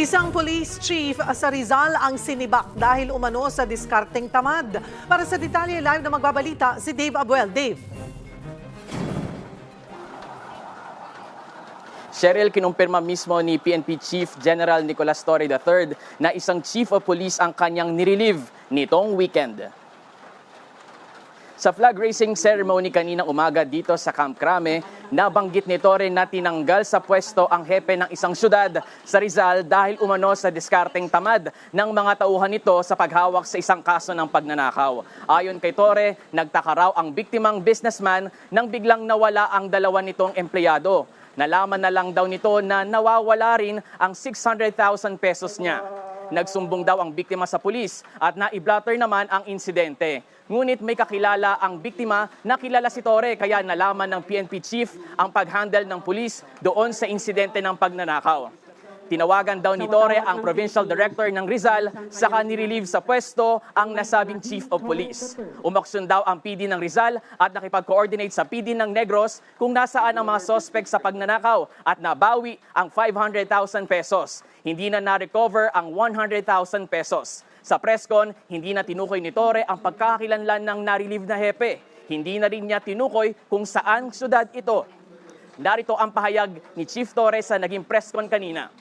Isang police chief sa Rizal ang sinibak dahil umano sa diskarteng tamad. Para sa detalye live na magbabalita si Dave Abuel. Dave. Cheryl, kinumpirma mismo ni PNP Chief General Nicolas Torre III na isang chief of police ang kanyang nirelieve nitong weekend. Sa flag raising ceremony kaninang umaga dito sa Camp Crame, nabanggit ni Torre na tinanggal sa pwesto ang hepe ng isang syudad sa Rizal dahil umano sa diskarteng tamad ng mga tauhan nito sa paghawak sa isang kaso ng pagnanakaw. Ayon kay Torre, nagtaka raw ang biktimang businessman nang biglang nawala ang dalawa nitong empleyado. Nalaman na lang daw nito na nawawala rin ang 600,000 pesos niya. Nagsumbong daw ang biktima sa pulis at naiblatter naman ang insidente. Ngunit may kakilala ang biktima na kilala si Torre kaya nalaman ng PNP chief ang pag-handle ng pulis doon sa insidente ng pagnanakaw. Tinawagan daw ni Torre ang provincial director ng Rizal saka nirelieve sa pwesto ang nasabing chief of police. Umaksyon daw ang PD ng Rizal at nakipag-coordinate sa PD ng Negros kung nasaan ang mga suspect sa pagnanakaw at nabawi ang 500,000 pesos. Hindi na na-recover ang 100,000 pesos. Sa presscon, hindi na tinukoy ni Torre ang pagkakakilanlan ng narelieve na hepe. Hindi na rin niya tinukoy kung saan syudad ito. Narito ang pahayag ni Chief Torre sa naging presscon kanina.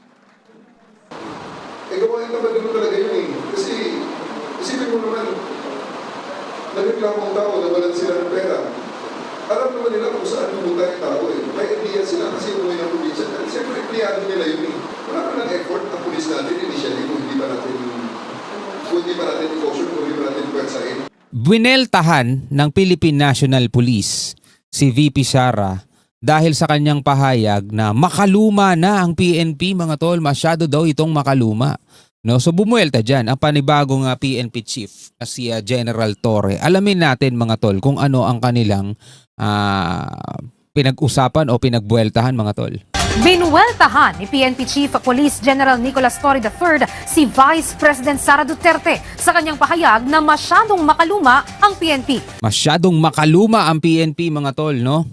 Eh, gawain naman nila talaga yun eh. Kasi, isipin mo naman, nagreklamo ang tao na walang sila ng pera. Alam naman nila kung saan pumunta yung tao eh. May idea sila kasi umuwi ng probinsya. Siyempre, empleyado nila yun eh. Wala pa ng effort ang pulis natin initially kung hindi pa natin kung hindi pa natin i-caution, hindi pa natin pwersahin. Bineltahan ng Philippine National Police si VP Sara dahil sa kanyang pahayag na makaluma na ang PNP mga tol, masyado daw itong makaluma. No, so bumuelta diyan ang panibagong ah, PNP chief na si ah, General Torre. Alamin natin mga tol kung ano ang kanilang ah, pinag-usapan o pinagbueltahan mga tol. Binuweltahan ni PNP Chief Police General Nicolas Torre III si Vice President Sara Duterte sa kanyang pahayag na masyadong makaluma ang PNP. Masyadong makaluma ang PNP mga tol, no?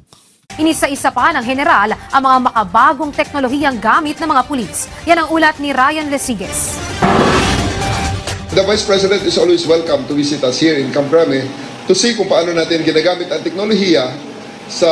Inisa-isa pa ng general ang mga makabagong teknolohiyang gamit ng mga pulis. Yan ang ulat ni Ryan Lesiges. The Vice President is always welcome to visit us here in Camprame to see kung paano natin ginagamit ang teknolohiya sa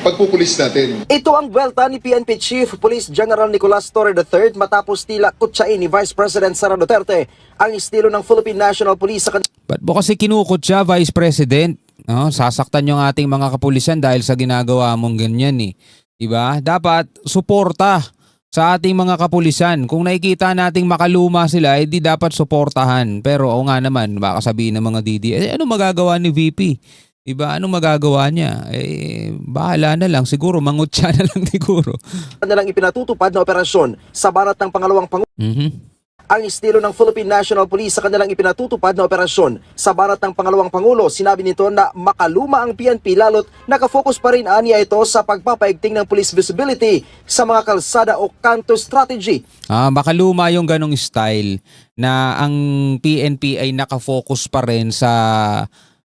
pagpupulis natin. Ito ang welta ni PNP Chief Police General Nicolas Torre III matapos tila kutsain ni Vice President Sara Duterte ang estilo ng Philippine National Police sa Ba't mo kasi kinukot siya, Vice President? No, sasaktan yung ating mga kapulisan dahil sa ginagawa mong ganyan eh. Diba? Dapat suporta sa ating mga kapulisan. Kung nakikita nating makaluma sila, eh di dapat suportahan. Pero o nga naman, baka sabihin ng mga Didi, eh ano magagawa ni VP? Diba? Ano magagawa niya? Eh, bahala na lang. Siguro, mangutya na lang siguro. kanilang ipinatutupad na operasyon sa barat ng pangalawang Pangulo. Mhm. Ang estilo ng Philippine National Police sa kanilang ipinatutupad na operasyon sa barat ng pangalawang Pangulo. Sinabi nito na makaluma ang PNP lalot nakafocus pa rin aniya ito sa pagpapaigting ng police visibility sa mga kalsada o kanto strategy. Ah, baka luma yung ganong style na ang PNP ay nakafocus pa rin sa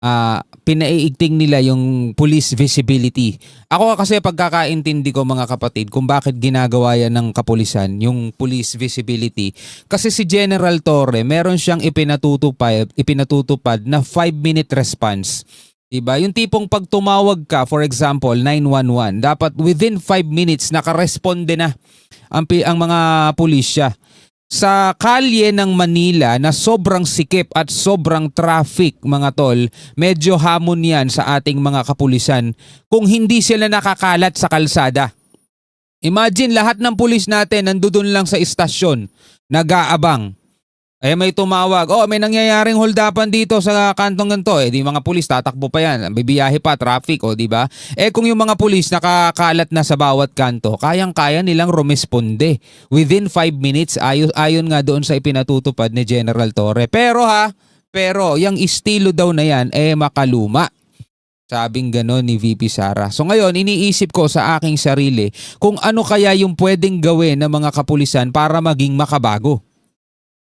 ah, pinaiigting nila yung police visibility. Ako kasi pagkakaintindi ko mga kapatid kung bakit ginagawa yan ng kapulisan, yung police visibility. Kasi si General Torre, meron siyang ipinatutupad, ipinatutupad na 5-minute response. Diba? Yung tipong pag tumawag ka, for example, 911, dapat within 5 minutes nakaresponde na ang, ang mga pulisya. Sa kalye ng Manila na sobrang sikip at sobrang traffic mga tol, medyo hamon yan sa ating mga kapulisan kung hindi sila nakakalat sa kalsada. Imagine lahat ng pulis natin nandoon lang sa istasyon, nag-aabang. Eh may tumawag, oh may nangyayaring holdapan dito sa kantong ganito. Eh di mga pulis tatakbo pa yan, bibiyahe pa, traffic, o di ba? Eh kung yung mga pulis nakakalat na sa bawat kanto, kayang-kaya nilang rumesponde within 5 minutes ayon, ayon nga doon sa ipinatutupad ni General Torre. Pero ha, pero yung estilo daw na yan, eh makaluma. Sabing gano'n ni VP Sara. So ngayon, iniisip ko sa aking sarili kung ano kaya yung pwedeng gawin ng mga kapulisan para maging makabago.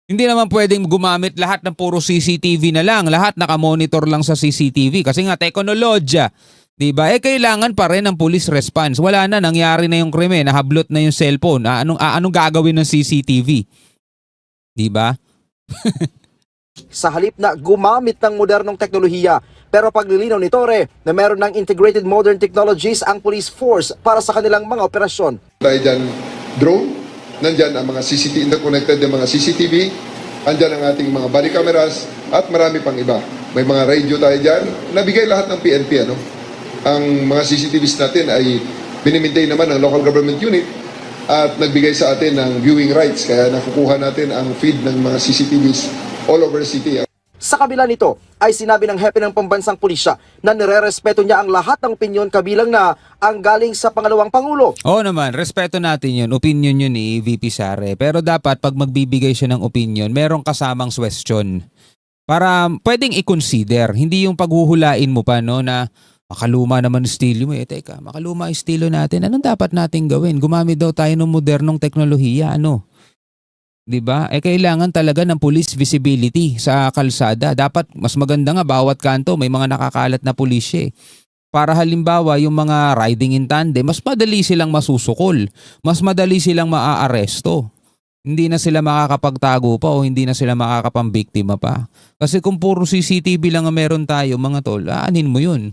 Hindi naman pwedeng gumamit lahat ng puro CCTV na lang. Lahat nakamonitor lang sa CCTV. Kasi nga, teknolodya. 'Di ba? Eh kailangan pa rin ng police response. Wala na nangyari na yung krimen, nahablot na yung cellphone. Ah, anong ah, anong gagawin ng CCTV? 'Di ba? sa halip na gumamit ng modernong teknolohiya. Pero paglilinaw ni Torre na meron ng integrated modern technologies ang police force para sa kanilang mga operasyon. Tayo dyan drone, nandyan ang mga CCTV, interconnected ng mga CCTV, andyan ang ating mga body cameras, at marami pang iba. May mga radio tayo dyan, nabigay lahat ng PNP. Ano? Ang mga CCTVs natin ay binimaintain naman ng local government unit at nagbigay sa atin ng viewing rights. Kaya nakukuha natin ang feed ng mga CCTVs all over city. Sa kabila nito ay sinabi ng hepe ng pambansang pulisya na nirerespeto niya ang lahat ng opinyon kabilang na ang galing sa pangalawang pangulo. Oo naman, respeto natin yun. Opinion yun ni VP Sare. Pero dapat pag magbibigay siya ng opinion, merong kasamang question. Para pwedeng i-consider. Hindi yung paghuhulain mo pa no na makaluma naman estilo mo. Eh teka, makaluma estilo natin. Anong dapat nating gawin? Gumamit daw tayo ng modernong teknolohiya. Ano? 'Di ba? Eh kailangan talaga ng police visibility sa kalsada. Dapat mas maganda nga bawat kanto may mga nakakalat na pulisya. eh. Para halimbawa yung mga riding in tandem, mas madali silang masusukol. Mas madali silang maaaresto. Hindi na sila makakapagtago pa o hindi na sila makakapambiktima pa. Kasi kung puro CCTV lang ang meron tayo mga tol, aanin mo yun.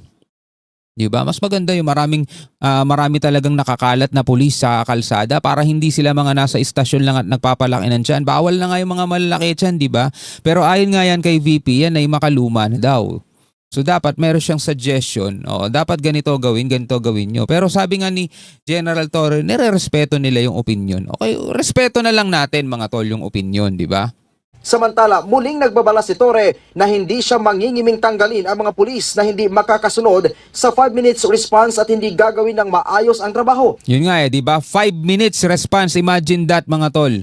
Di ba? Mas maganda yung maraming ah, marami talagang nakakalat na pulis sa kalsada para hindi sila mga nasa istasyon lang at nagpapalaki ng. Bawal na nga yung mga malalaki tiyan, di ba? Pero ayon nga yan kay VP, yan ay makaluma na daw. So dapat meron siyang suggestion. O, dapat ganito gawin, ganito gawin nyo. Pero sabi nga ni General Torre, nire-respeto nila yung opinion. Okay, respeto na lang natin mga tol yung opinion, di ba? Samantala, muling nagbabala si Torre na hindi siya mangingiming tanggalin ang mga pulis na hindi makakasunod sa 5 minutes response at hindi gagawin ng maayos ang trabaho. Yun nga eh, di ba? 5 minutes response. Imagine that mga tol.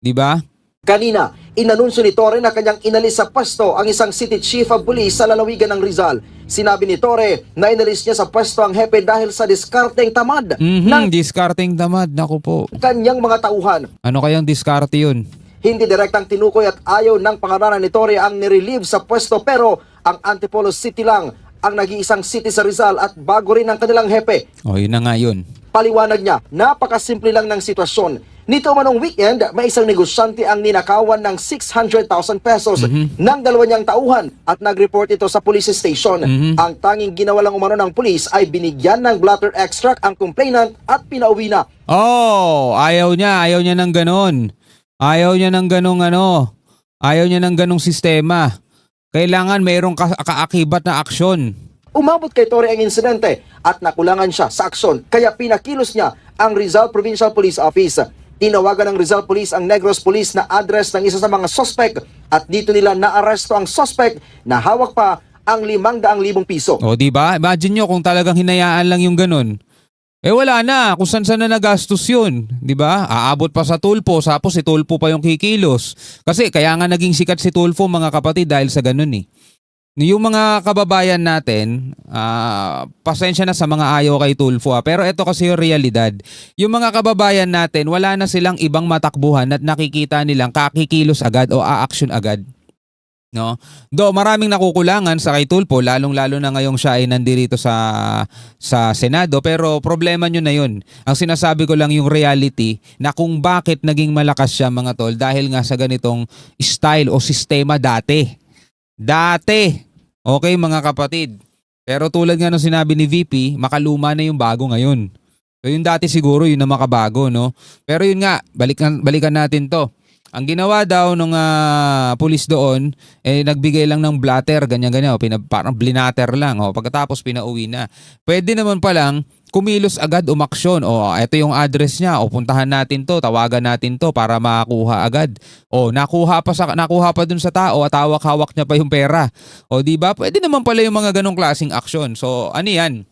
Di ba? Kanina, inanunsyo ni Torre na kanyang inalis sa pwesto ang isang city chief of police sa lalawigan ng Rizal. Sinabi ni Torre na inalis niya sa pwesto ang hepe dahil sa diskarteng tamad Mhm, ng discarding tamad. Naku po. kanyang mga tauhan. Ano kayang diskarte yun? Hindi direktang tinukoy at ayaw ng pangaranan ni Torre ang nirelieve sa pwesto pero ang Antipolo City lang ang nag-iisang city sa Rizal at bago rin ang kanilang hepe. O, yun na nga yun. Paliwanag niya, napakasimple lang ng sitwasyon. Nito manong weekend, may isang negosyante ang ninakawan ng 600,000 pesos ng dalawa niyang tauhan at nag-report ito sa police station. Ang tanging ginawa lang umano ng police ay binigyan ng blatter extract ang complainant at pinauwi na. Oh, ayaw niya. Ayaw niya ng ganon. Ayaw niya ng ganong ano. Ayaw niya ng ganong sistema. Kailangan mayroong ka- kaakibat na aksyon. Umabot kay Torre ang insidente at nakulangan siya sa aksyon kaya pinakilos niya ang Rizal Provincial Police Office. Tinawagan ng Rizal Police ang Negros Police na address ng isa sa mga sospek at dito nila naaresto ang sospek na hawak pa ang 500,000 piso. O, di ba? Imagine nyo kung talagang hinayaan lang yung ganon. Eh wala na, kung saan saan na nagastos yun. Di ba? Aabot pa sa Tulpo, tapos si Tulpo pa yung kikilos. Kasi kaya nga naging sikat si Tulfo mga kapatid dahil sa ganun eh. Yung mga kababayan natin, ah, pasensya na sa mga ayaw kay Tulfo ah, pero ito kasi yung realidad. Yung mga kababayan natin, wala na silang ibang matakbuhan at nakikita nilang kakikilos agad o aaksyon agad. No? Do maraming nakukulangan sa kay Tulfo lalong-lalo na ngayong siya ay nandirito sa sa Senado pero problema nyo na yun. Ang sinasabi ko lang yung reality na kung bakit naging malakas siya mga tol dahil nga sa ganitong style o sistema dati. Dati. Okay mga kapatid. Pero tulad nga ng sinabi ni VP, makaluma na yung bago ngayon. So yung dati siguro yun na makabago no. Pero yun nga, balikan balikan natin 'to. Ang ginawa daw nung ah, pulis doon, eh nagbigay lang ng blatter, ganyan-ganyan, o, pinab- parang blinater lang. O, pagkatapos pinauwi na. Pwede naman palang kumilos agad umaksyon. O, ito yung address niya. O, puntahan natin to, tawagan natin to para makakuha agad. O, nakuha pa, sa, nakuha pa dun sa tao at hawak-hawak niya pa yung pera. O, di ba? Pwede naman pala yung mga ganong klaseng aksyon. So, ano yan?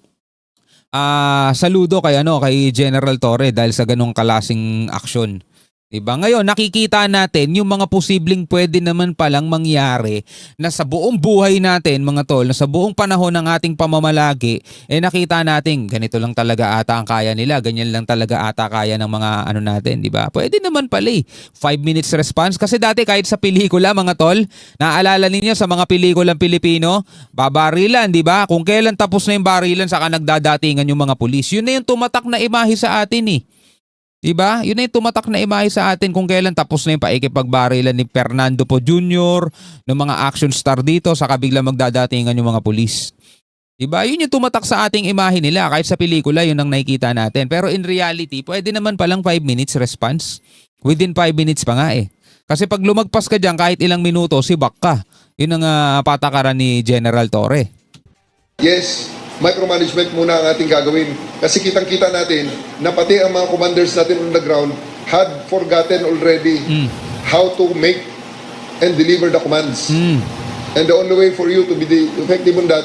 Ah, saludo kay ano kay General Torre dahil sa ganong kalasing aksyon. Diba? Ngayon, nakikita natin yung mga posibleng pwede naman palang mangyari na sa buong buhay natin, mga tol, na sa buong panahon ng ating pamamalagi, eh nakita natin, ganito lang talaga ata ang kaya nila, ganyan lang talaga ata kaya ng mga ano natin, di ba? Pwede naman pala eh. Five minutes response. Kasi dati kahit sa pelikula, mga tol, naaalala ninyo sa mga pelikulang Pilipino, babarilan, di ba? Kung kailan tapos na yung barilan, saka nagdadatingan yung mga pulis. Yun na yung tumatak na imahe sa atin eh. Diba? Yun yung tumatak na imahe sa atin kung kailan tapos na yung paikipagbarilan ni Fernando po Jr., ng mga action star dito, saka bigla magdadatingan yung mga pulis. Diba? Yun yung tumatak sa ating imahe nila. Kahit sa pelikula, yun ang nakikita natin. Pero in reality, pwede naman palang 5 minutes response. Within 5 minutes pa nga eh. Kasi pag lumagpas ka dyan, kahit ilang minuto, sibak ka. Yun ang ah, patakaran ni General Torre. Yes, micromanagement muna ang ating gagawin. Kasi kitang-kita natin na pati ang mga commanders natin on the ground had forgotten already how to make and deliver the commands. Mm. And the only way for you to be effective on that,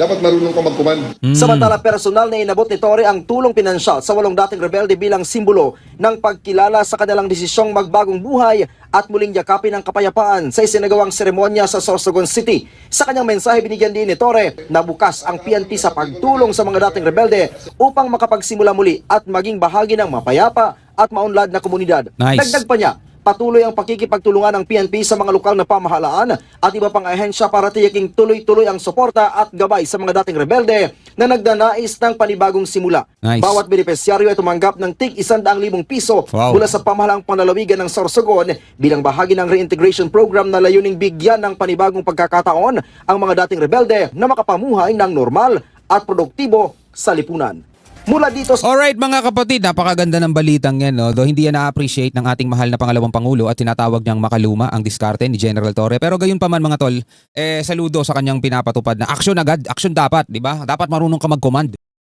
dapat marunong ka mag-command. Samantala personal na inabot ni Torre ang tulong pinansyal sa walong dating rebelde bilang simbolo ng pagkilala sa kanilang desisyong magbagong buhay at muling yakapin ang kapayapaan sa isinagawang seremonya sa Sorsogon City. Sa kanyang mensahe binigyan din ni Torre na bukas ang PNP sa pagtulong sa mga dating rebelde upang makapagsimula muli at maging bahagi ng mapayapa at maunlad na komunidad. Nice. Dagdag pa niya, patuloy ang pakikipagtulungan ng PNP sa mga lokal na pamahalaan at iba pang ahensya para tiyaking tuloy-tuloy ang suporta at gabay sa mga dating rebelde na nagdanais ng panibagong simula. Nice. Bawat benepisyaryo ay tumanggap ng tig 100,000 piso Wow. mula sa pamahalaang panlalawigan ng Sorsogon bilang bahagi ng reintegration program na layuning bigyan ng panibagong pagkakataon ang mga dating rebelde na makapamuhay ng normal at produktibo sa lipunan. Mula dito sa Alright mga kapatid, napakaganda ng balitang yan. No? Though hindi yan na-appreciate ng ating mahal na pangalawang pangulo at tinatawag niyang makaluma ang diskarte ni General Torre. Pero gayon pa man mga tol, eh, saludo sa kanyang pinapatupad na action agad, action dapat, di ba? Dapat marunong ka mag-command.